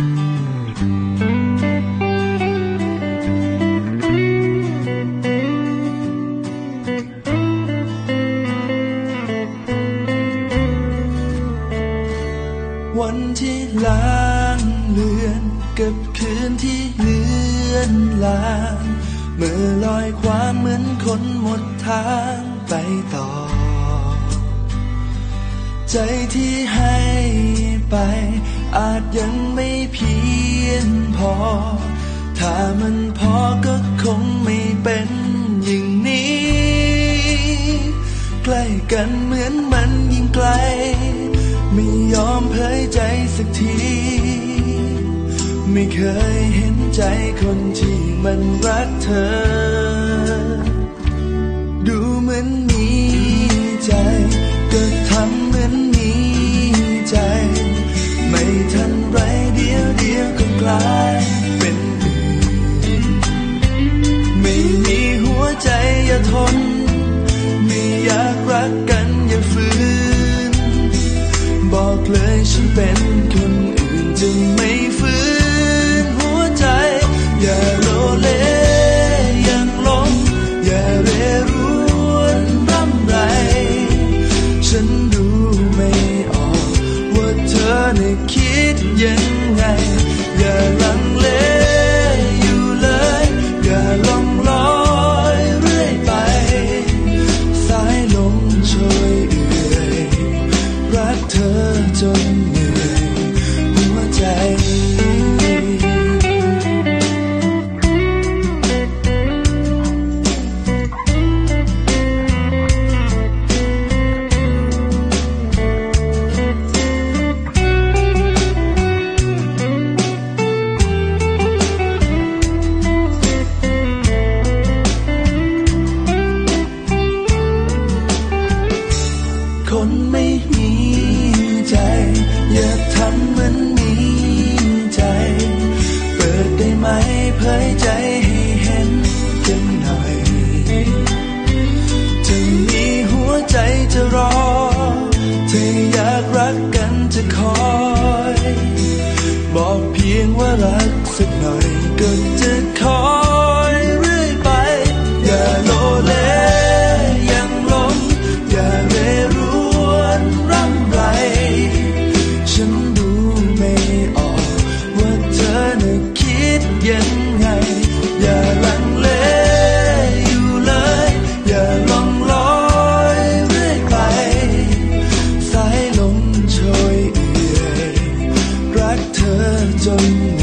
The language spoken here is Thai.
วันที่ล้างเลือนกับคืนที่เลือนลางเมื่อลอยความเหมือนคนหมดทางไปต่อ ใจที่ให้ ไป อาจยังไม่เพียงพอ ถ้ามันพอก็คงไม่เป็นอย่างนี้ ใกล้กันเหมือนมันยิ่งไกล ไม่ยอมเผยใจสักที ไม่เคยเห็นใจคนที่มันรักเธอ ดูเหมือนมีใจ ลายเป็นอื่นไม่มีหัวใจอย่าทน ไม่อยากรักกันอย่าฝืน บอกเลยฉันเป็นคนอื่นจะไม่ฝืนหัวใจอย่า คนไม่มีใจ อย่าทำเหมือนมีใจ เปิดได้ไหมเผยใจให้เห็นกันหน่อยจะมีหัวใจจะรอเธออยากรักกันจะคอย บอกเพียงว่ารักสักหน่อยก็จะ ยังไง อย่าลังเลอยู่เลย อย่าลองลอยเรื่อยไป สายลมโชยเอื่อยรักเธอจน